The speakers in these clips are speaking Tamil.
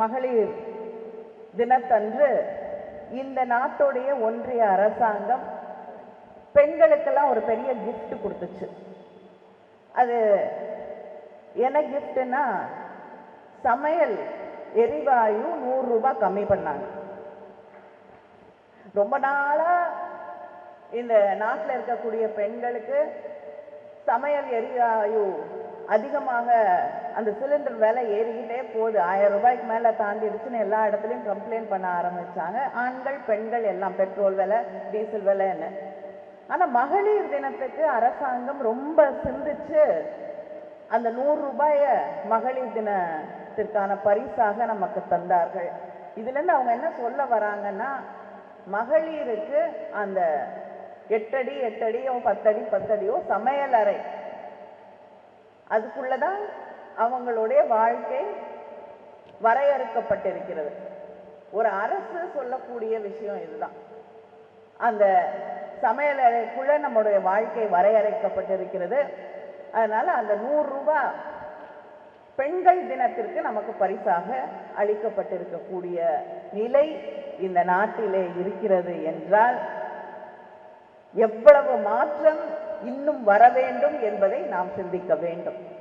மகளிர் தினத்தன்று இந்த நாட்டுடைய ஒன்றிய அரசாங்கம் பெண்களுக்கெல்லாம் ஒரு பெரிய கிஃப்ட் கொடுத்துச்சு. அது என்ன கிஃப்ட்னா சமையல் எரிவாயு நூறு ரூபாய் கம்மி பண்ணாங்க. ரொம்ப நாளாக இந்த நாட்டில் இருக்கக்கூடிய பெண்களுக்கு சமையல் எரிவாயு அதிகமாக அந்த சிலிண்டர் விலை ஏறிக்கிட்டே போகுது. ஆயிரம் ரூபாய்க்கு மேலே தாண்டிடுச்சுன்னு எல்லா இடத்துலையும் கம்ப்ளைண்ட் பண்ண ஆரம்பிச்சாங்க. ஆண்கள் பெண்கள் எல்லாம் பெட்ரோல் விலை டீசல் விலைன்னு ஆனால் மகளிர் தினத்துக்கு அரசாங்கம் ரொம்ப சிந்திச்சு அந்த நூறு ரூபாயை மகளிர் தினத்திற்கான பரிசாக நமக்கு தந்தார்கள். இதுலேருந்து அவங்க என்ன சொல்ல வராங்கன்னா மகளிருக்கு அந்த எட்டடி எட்டடியோ பத்தடி பத்தடியோ சமையல் அறை. அதுக்குள்ளதான் அவங்களுடைய வாழ்க்கை வரையறுக்கப்பட்டிருக்கிறது. ஒரு அரசு சொல்லக்கூடிய விஷயம் இதுதான். அந்த சமையல் அறைக்குள்ள நம்முடைய வாழ்க்கை வரையறைக்கப்பட்டிருக்கிறது. அதனால அந்த நூறு ரூபாய் பெண்கள் தினத்திற்கு நமக்கு பரிசாக அளிக்கப்பட்டிருக்கக்கூடிய நிலை இந்த நாட்டிலே இருக்கிறது என்றால் எவ்வளவு மாற்றம் இன்னும் வர வேண்டும் என்பதை நாம் சிந்திக்க வேண்டும்.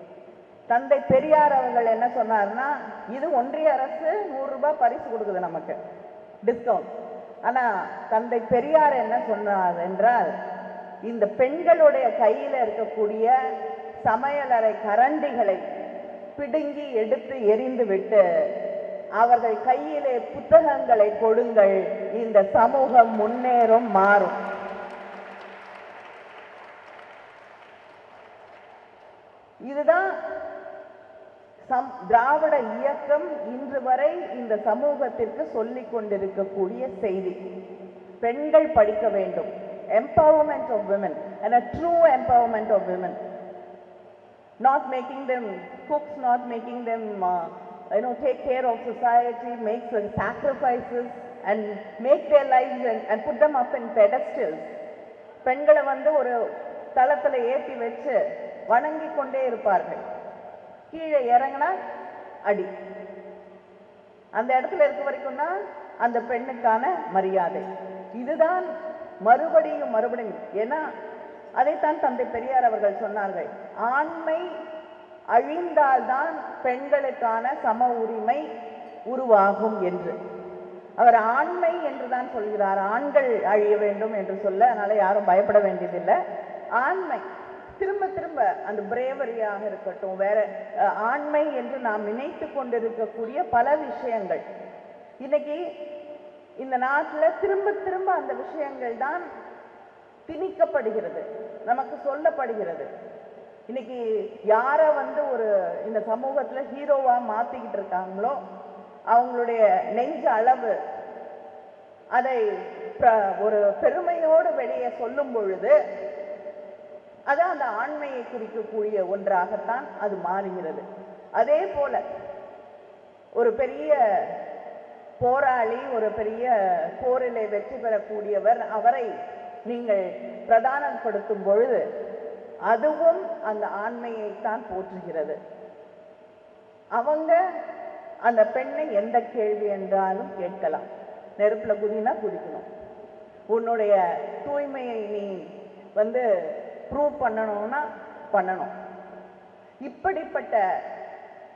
தந்தை பெரியார் அவர்கள் என்ன சொன்னார்னா இது ஒன்றிய அரசு நூறு ரூபாய் பரிசு கொடுக்குது நமக்கு. டிஸ்கவுண்ட் ஆனால் தந்தை பெரியார் என்ன சொன்னார் என்றால் இந்த பெண்களுடைய கையில் இருக்கக்கூடிய சமையலறை கரண்டிகளை பிடுங்கி எடுத்து எரிந்து விட்டு அவர்கள் கையிலே புத்தகங்களை கொடுங்கள் இந்த சமூகம் முன்னேறும் மாறும். இதுதான் சம் திராவிட இயக்கம் இன்று வரை இந்த சமூகத்திற்கு சொல்லி கொண்டிருக்கக்கூடிய செய்தி பெண்கள் படிக்க வேண்டும் empowerment of women and a true empowerment of women not making them cooks not making them, I know know, care of society society, make some sacrifices and make their lives and, and put them up பெண்களை வந்து ஒரு தளத்தில் ஏற்றி வச்சு வணங்கி கொண்டே இருப்பார்கள் கீழே இறங்கினா அடி. அந்த இடத்துல இருக்க வரைக்கும் தான் அந்த பெண்ணுக்கான மரியாதை. இதுதான் மறுபடியும் மறுபடியும். ஏன்னா அதைத்தான் தந்தை பெரியார் அவர்கள் சொன்னார்கள். ஆண்மை அழிந்தால்தான் பெண்களுக்கான சம உரிமை உருவாகும் என்று. அவர் ஆண்மை என்று தான் சொல்கிறார். ஆண்கள் அழிய வேண்டும் என்று சொல்ல அதனால யாரும் பயப்பட வேண்டியதில்லை. ஆண்மை. திரும்ப அந்த பிரேவரியாக இருக்கட்டும் வேற ஆண்மை என்று நாம் நினைத்து கொண்டிருக்கக்கூடிய பல விஷயங்கள். இன்னைக்கு இந்த நாட்டில் திரும்ப திரும்ப அந்த விஷயங்கள் தான் திணிக்கப்படுகிறது நமக்கு சொல்லப்படுகிறது. இன்னைக்கு யாரை வந்து ஒரு இந்த சமூகத்துல ஹீரோவா மாத்திக்கிட்டு இருக்காங்களோ அவங்களுடைய நெஞ்ச அளவு அதை ஒரு பெருமையோடு வெளியே சொல்லும் பொழுது அது அந்த ஆண்மையை குறிக்கக்கூடிய ஒன்றாகத்தான் அது மாறுகிறது. அதே போல ஒரு பெரிய போராளி ஒரு பெரிய போரிலே வெற்றி பெறக்கூடியவர் அவரை நீங்கள் பிரதானம் படுத்தும் பொழுது அதுவும் அந்த ஆண்மையைத்தான் போற்றுகிறது. அவங்க அந்த பெண்ணை எந்த கேள்வி என்றாலும் கேட்கலாம். நெருப்பில் குதினா குதிக்கணும். உன்னுடைய தூய்மையை நீ வந்து ப்ரூவ் பண்ணணும்னா பண்ணணும். இப்படிப்பட்ட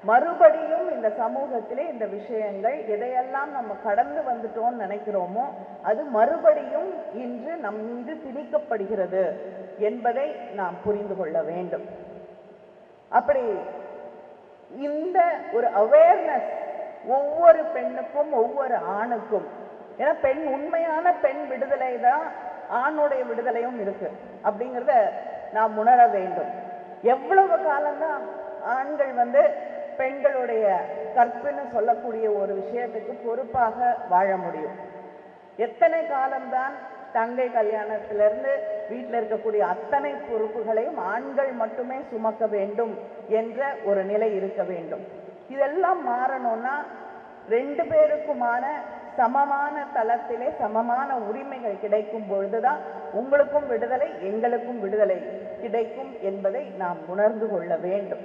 மறுபடியும் இந்த சமூகத்திலே இந்த விஷயங்கள் எதையெல்லாம் நம்ம கடந்து வந்துட்டோம்னு நினைக்கிறோமோ அது மறுபடியும் இன்று நம் மீது திணிக்கப்படுகிறது என்பதை நாம் புரிந்து கொள்ள வேண்டும். அப்படி இந்த ஒரு அவேர்னஸ் ஒவ்வொரு பெண்ணுக்கும் ஒவ்வொரு ஆணுக்கும் ஏன்னா பெண் உண்மையான பெண் விடுதலை தான் ஆணுடைய விடுதலையும் இருக்கு. அப்படிங்கிறத நாம் உணர வேண்டும். எவ்வளவு காலம்தான் ஆண்கள் வந்து பெண்களுடைய கற்புன்னு சொல்லக்கூடிய ஒரு விஷயத்துக்கு பொறுப்பாக வாழ முடியும். எத்தனை காலம்தான் தங்கை கல்யாணத்திலிருந்து வீட்டில் இருக்கக்கூடிய அத்தனை பொறுப்புகளையும் ஆண்கள் மட்டுமே சுமக்க வேண்டும் என்ற ஒரு நிலை இருக்க வேண்டும். இதெல்லாம் மாறணும்னா ரெண்டு பேருக்குமான சமமான தளத்திலே சமமான உரிமைகள் கிடைக்கும் பொழுதுதான் உங்களுக்கும் விடுதலை எங்களுக்கும் விடுதலை கிடைக்கும் என்பதை நாம் உணர்ந்து கொள்ள வேண்டும்.